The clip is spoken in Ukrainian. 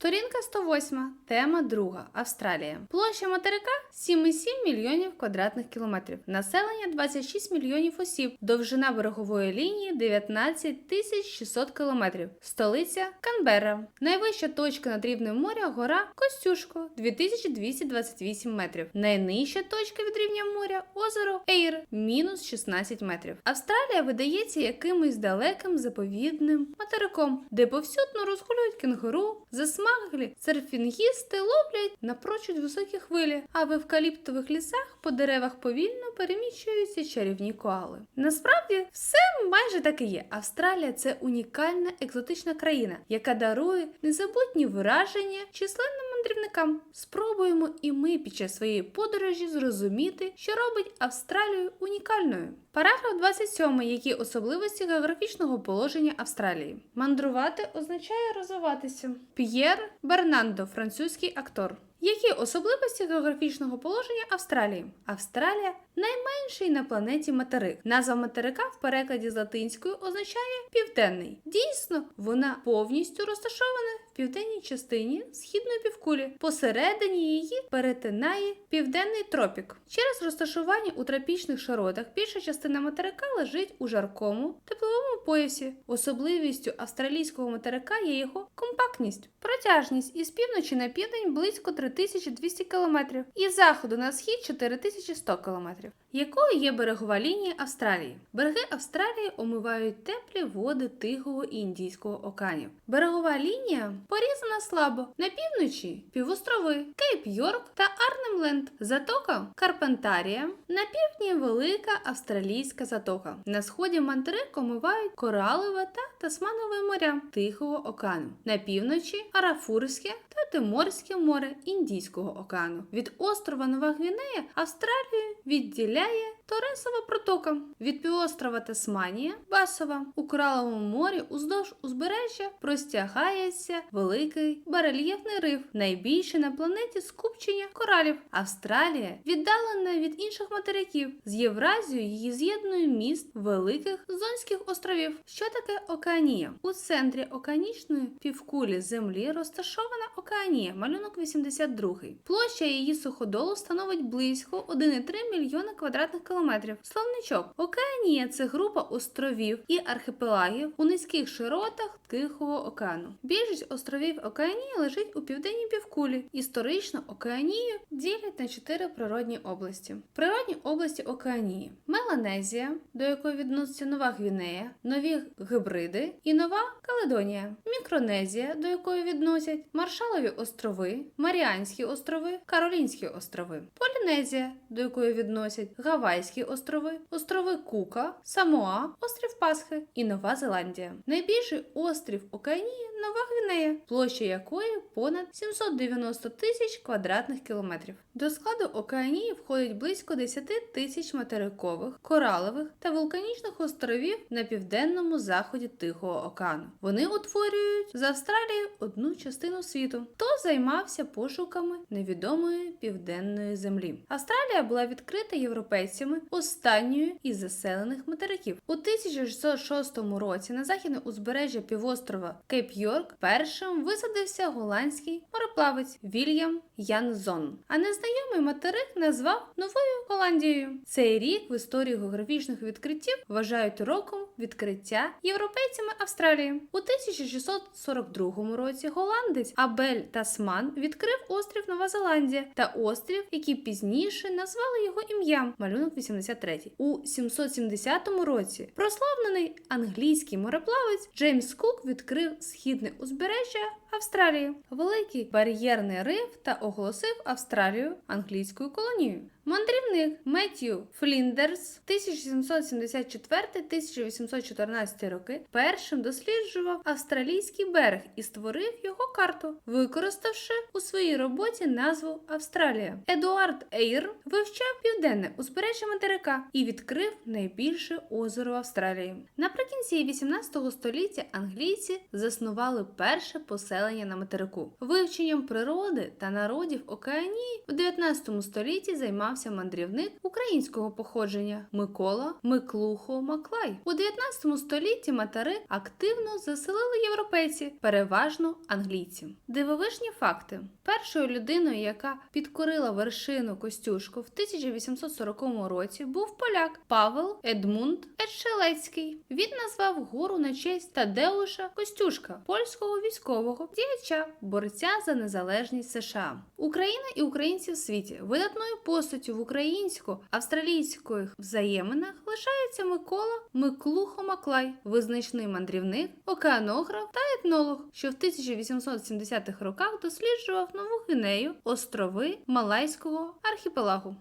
Сторінка 108. Тема 2. Австралія. Площа материка 7,7 мільйонів квадратних кілометрів. Населення 26 мільйонів осіб. Довжина берегової лінії 19 тисяч 600 кілометрів. Столиця Канберра. Найвища точка над рівнем моря гора Костюшко 2228 метрів. Найнижча точка від рівня моря озеро Ейр мінус 16 метрів. Австралія видається якимось далеким заповідним материком, де повсюдно розгулюють кенгуру, засмаглі, серфінгісти ловлять напрочуд високі хвилі, а в евкаліптових лісах по деревах повільно переміщуються чарівні коали. Насправді все майже так і є. Австралія це унікальна екзотична країна, яка дарує незабутні враження численним мандрівникам. Спробуємо і ми під час своєї подорожі зрозуміти, що робить Австралію унікальною. Параграф 27. Які особливості географічного положення Австралії? Мандрувати означає розвиватися. П'єр Бернандо, французький актор. Які особливості географічного положення Австралії? Австралія найменший на планеті материк. Назва материка в перекладі з латинської означає південний. Дійсно, вона повністю розташована в південній частині східної півкулі. Посередині її перетинає південний тропік. Через розташування у тропічних широтах більша частина материка лежить у жаркому тепловому поясі. Особливістю австралійського материка є його компактність. Протяжність із півночі на південь близько 3200 км, із заходу на схід 4100 км. Якою є берегова лінія Австралії? Береги Австралії омивають теплі води Тихого і Індійського океанів. Берегова лінія порізана слабо. На півночі півострови Кейп Йорк та Арнемленд, затока Карпентарія, на півдні Велика Австралійська затока. На сході материк омивають Коралове та Тасманове моря Тихого океану. На півночі Арафурське та Тиморське море Індійського океану. Від острова Нова Гвінея Австралію відділяє Торесова протока. Від півострова Тасманія Басова у Кораловому морі уздовж узбережжя простягається великий барельєфний риф, найбільше на планеті скупчення коралів. Австралія віддалена від інших материків. З Євразією її з'єднує міст великих зонських островів. Що таке Океанія? У центрі океанічної півкулі землі розташована Океанія, малюнок 82. Площа її суходолу становить близько 1,3 мільйона квадратних кілометрів. Словничок Океанія це група островів і архіпелагів у низьких широтах Тихого океану. Більшість островів Океанії лежить у південній півкулі. Історично Океанію ділять на чотири природні області. Природні області Океанії: Меланезія, до якої відноситься Нова Гвінея, Нові Гибриди і Нова Каледонія, Мікронезія, до якої відносять Маршалові острови, Маріанські острови, Каролінські острови, Полінезія, до якої відносять Гавайські острови, острови Кука, Самоа, острів Пасхи і Нова Зеландія. Найбільший острів Океанії Нова Гвінея, площа якої понад 790 тисяч квадратних кілометрів. До складу Океанії входить близько 10 тисяч материкових, коралових та вулканічних островів на південному заході Тихого океану. Вони утворюють з Австралії одну частину світу. Хто займався пошуками невідомої південної землі? Австралія була відкрита європейцями останньою із заселених материків. У 1606 році на західне узбережжя півострова Кейп Йорк першим висадився голландський мореплавець Вільям Янзон. А незнайомий материк назвав Новою Голландією. Цей рік в історії географічних відкриттів вважають роком відкриття європейцями Австралії. У 1642 році голландець Абель Тасман відкрив острів Нова Зеландія та острів, який пізніше назвали його ім'ям малюнок 83. У 770 році прославлений англійський мореплавець Джеймс Кук відкрив східне узбережжя Австралії, великий бар'єрний риф та оголосив Австралію англійською колонією. Мандрівник Меттью Фліндерс 1774-1814 роки першим досліджував австралійський берег і створив його карту, використавши у своїй роботі назву Австралія. Едуард Ейр вивчав південне узбережжя материка і відкрив найбільше озеро в Австралії. Наприкінці 18 століття англійці заснували перше поселення на материку. Вивченням природи та народів Океанії в 19 столітті займався мандрівник українського походження Микола Миклухо Маклай. У 19 столітті матери активно заселили європейці, переважно англійці. Дивовижні факти: першою людиною, яка підкорила вершину Костюшко в 1840 році, був поляк Павел Едмунд Едшелецький. Він назвав гору на честь Тадеуша Костюшка, польського військового діяча, борця за незалежність США. Україна і українці в світі видатною постаттю в українсько-австралійських взаєминах лишається Микола Миклухо Маклай, визначний мандрівник, океанограф та етнолог, що в 1870-х роках досліджував Нову Гвінею, острови Малайського архіпелагу.